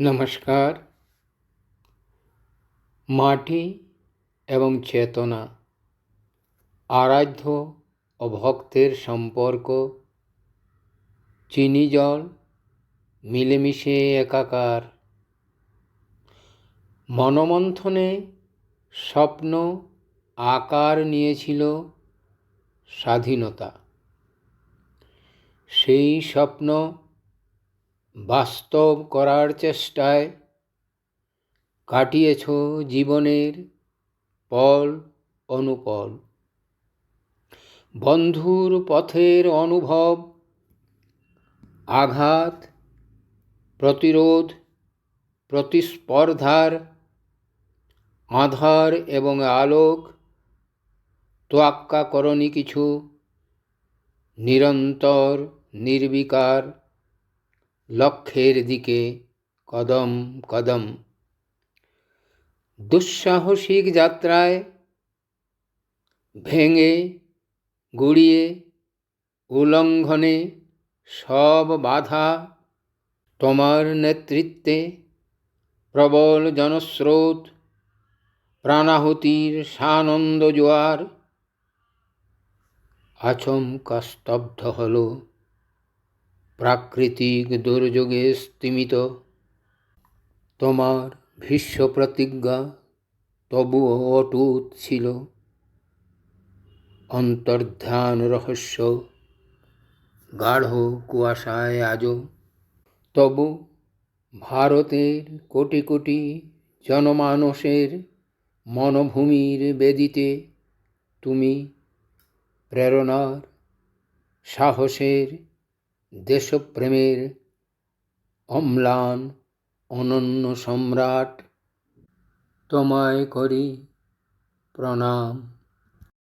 নমস্কার। মাটি এবং চেতনা, আরাধ্য ও ভক্তের সম্পর্ক, চিনি জল, মিলেমিশে একাকার। মনমন্থনে স্বপ্ন আকার নিয়েছিল স্বাধীনতা। সেই স্বপ্ন বাস্তব করার চেষ্টায় কাটিয়েছ জীবনের পল অনুপল। বন্ধুর পথের অনুভব, আঘাত, প্রতিরোধ, প্রতিস্পর্ধার আধার এবং আলোক, তোয়াক্কা করনি কিছু, নিরন্তর নির্বিকার লক্ষ্যের দিকে কদম কদম। দুঃসাহসিক যাত্রায় ভেঙে, গুড়িয়ে উল্লঙ্ঘনে সব বাধা তোমার নেতৃত্বে প্রবল জনস্রোত, প্রাণাহুতির সানন্দ জোয়ার আচমকা স্তব্ধ হল। প্রাকৃতিক দুর্যোগে স্তিমিত। তোমার ভীষ্ম প্রতিজ্ঞা তবুও অটুট ছিল। অন্তর্ধান রহস্য, গাঢ় কুয়াশায় আজও। তবু ভারতের কোটি কোটি জনমানসের মনভূমির বেদিতে তুমি প্রেরণার সাহসের দেশপ্রেমের অম্লান অনন্য সম্রাট তোমায় করি প্রণাম।